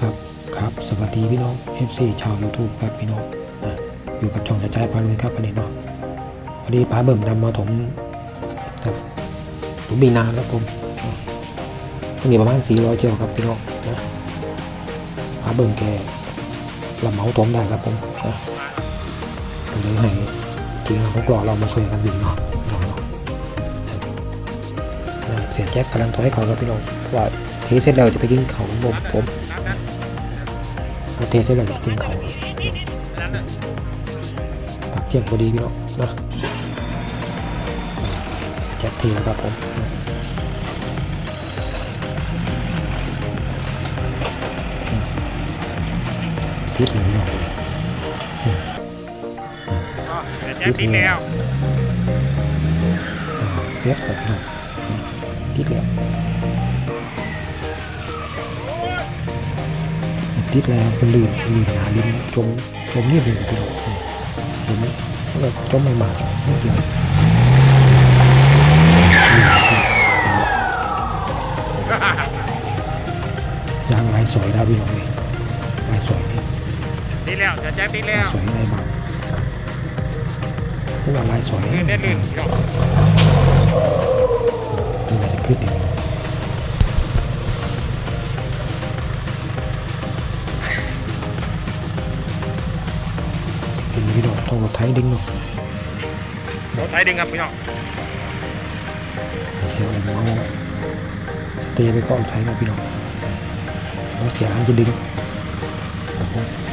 ครับครับ สวัสดีพี่น้อง FC ชาว YouTube ครับพี่น้องนะอยู่กับช่องจะใจพาลุยครับวันนี้เนาะพอดีป้าเบิ่มนำมาถมครับผมมีนาแล้วผมวันนี้ประมาณ400เที่ยวครับพี่น้องนะป้าเบิ่มแกรับเหมาถมได้ครับผมนะก็เลยให้ทีมงานพวกเราเรามาช่วยกันวิ่งเนาะพี่น้องเนะนะเสียแจ็คกำลังถอยเขาครับพี่น้องเพราะว่า เทสเสร็จแล้วจะไปกินเขาผมผมเทสเสร็จแล้วจะกินเขาปักเจียงพอดีพี่น้องนะแจ็คเทแล้วครับผมทิศเลยพี่น้องทิ้งแล้วอ่าเฟสเลยพี่น้องทิศแล้ว ทิศแล้วมันลื่นลื่นหนาลิ้นจมจมนิดหนึ่งพี่น้องนี่จมแล้วก็จมไม่มากนิดเดียวยางลายสวยนะพี่น้องเลยลายสวยนี่ทิ้งแล้วแจ็คทิ้งลาแล้ยวสวยลายบางพวกเราลายสวยลื่นได้ลื่น พี่น้องต้องรถไถดึงเนาะรถไถดึงครับพี่น้องไอเสียผมเอาสเตย์ไปก้อนไถครับพี่น้องแล้วเสียหางจะดึงครับผม